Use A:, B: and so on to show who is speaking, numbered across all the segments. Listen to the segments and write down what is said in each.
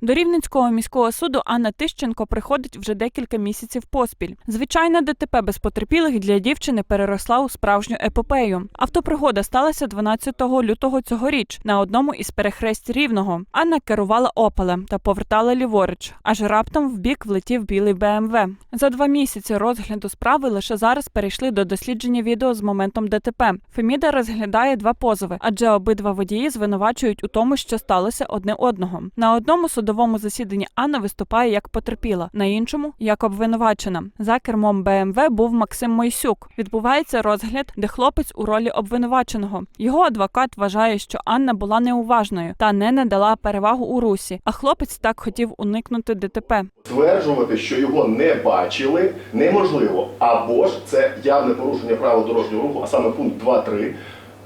A: До Рівненського міського суду Анна Тищенко приходить вже декілька місяців поспіль. Звичайна ДТП без потерпілих для дівчини переросла у справжню епопею. Автопригода сталася 12 лютого цьогоріч на одному із перехресть рівного. Анна керувала опелем та повертала ліворуч, аж раптом в бік влетів білий БМВ. За два місяці розгляду справи лише зараз перейшли до дослідження відео з моментом ДТП. Феміда розглядає два позови, адже обидва водії звинувачують у тому, що сталося одне одного. На одному судовому засіданні Анна виступає як потерпіла, на іншому як обвинувачена. За кермом БМВ був Максим Мойсюк. Відбувається розгляд, де хлопець у ролі обвинуваченого. Його адвокат вважає, що Анна була неуважною та не надала перевагу у русі. А хлопець так хотів уникнути ДТП.
B: Стверджувати, що його не бачили, неможливо. Або ж це явне порушення правил дорожнього руху, а саме пункт 2.3.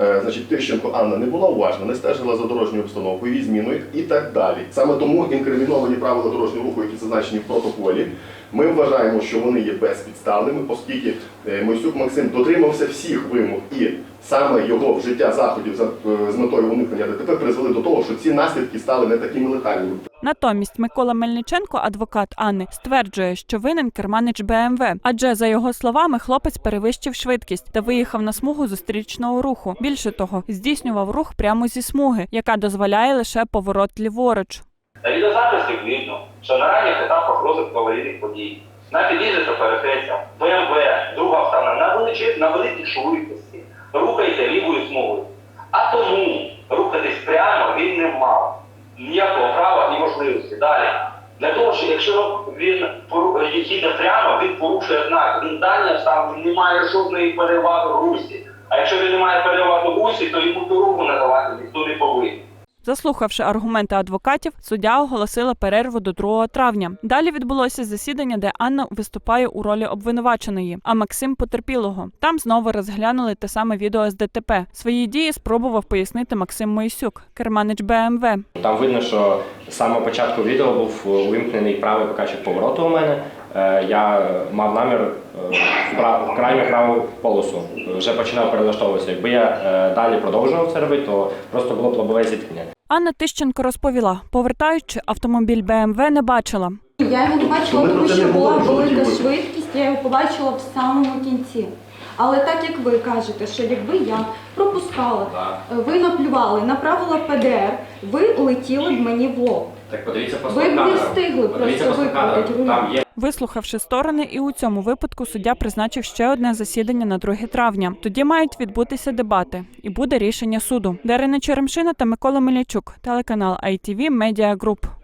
B: Е, Значить, Тищенко Анна не була уважна, не стежила за дорожньою обстановкою, її зміною і так далі. Саме тому інкриміновані правила дорожнього руху, які зазначені в протоколі, ми вважаємо, що вони є безпідставними, оскільки Мойсюк Максим дотримався всіх вимог, і саме його вжиття заходів за- е, з метою уникнення ДТП призвели до того, що ці наслідки стали не такими летальними.
A: Натомість Микола Мельниченко, адвокат Анни, стверджує, що винен керманич БМВ, адже за його словами хлопець перевищив швидкість та виїхав на смугу зустрічного руху. Більше того, здійснював рух прямо зі смуги, яка дозволяє лише поворот ліворуч.
C: На відеозаписі видно, що на ранніх етапах розвитку аварійних подій на під'їзді та БМВ, друга автомобіля на, величі, на великій швидкості рухається лівою смугою. А тому рухатись прямо він не мав ніякого права і можливості. Далі. Для того, що якщо він їде прямо, він порушує знак. Він далі сам він не має жодної переваги в русі. А якщо він не має переваги в русі, то йому дорогу надавати ніхто не повинен.
A: Заслухавши аргументи адвокатів, суддя оголосила перерву до 2 травня. Далі відбулося засідання, де Анна виступає у ролі обвинуваченої, а Максим потерпілого. Там знову розглянули те саме відео з ДТП. Свої дії спробував пояснити Максим Моїсюк, керманич БМВ.
D: Там видно, що з самого початку відео був увімкнений правий показчик повороту у мене. Е, Я мав намір е, в крайню праву полосу. Вже починав перелаштовуватися. Якби я е, далі продовжував це робити, то просто було б лобове зіткнення.
A: Анна Тищенко розповіла, повертаючи автомобіль БМВ, не бачила.
E: Я його не бачила, тому що була велика швидкість, я його побачила в самому кінці. Але так як ви кажете, що якби я пропускала, ви наплювали, направила ПДР, ви летіли б мені в лоб.
D: Так подивіться по
E: Ви б не встигли просто руль.
D: Там є
A: Вислухавши сторони, і у цьому випадку суддя призначив ще одне засідання на 2 травня. Тоді мають відбутися дебати, і буде рішення суду. Дарина Черемшина та Микола Мелячук, телеканал ITV Media Group.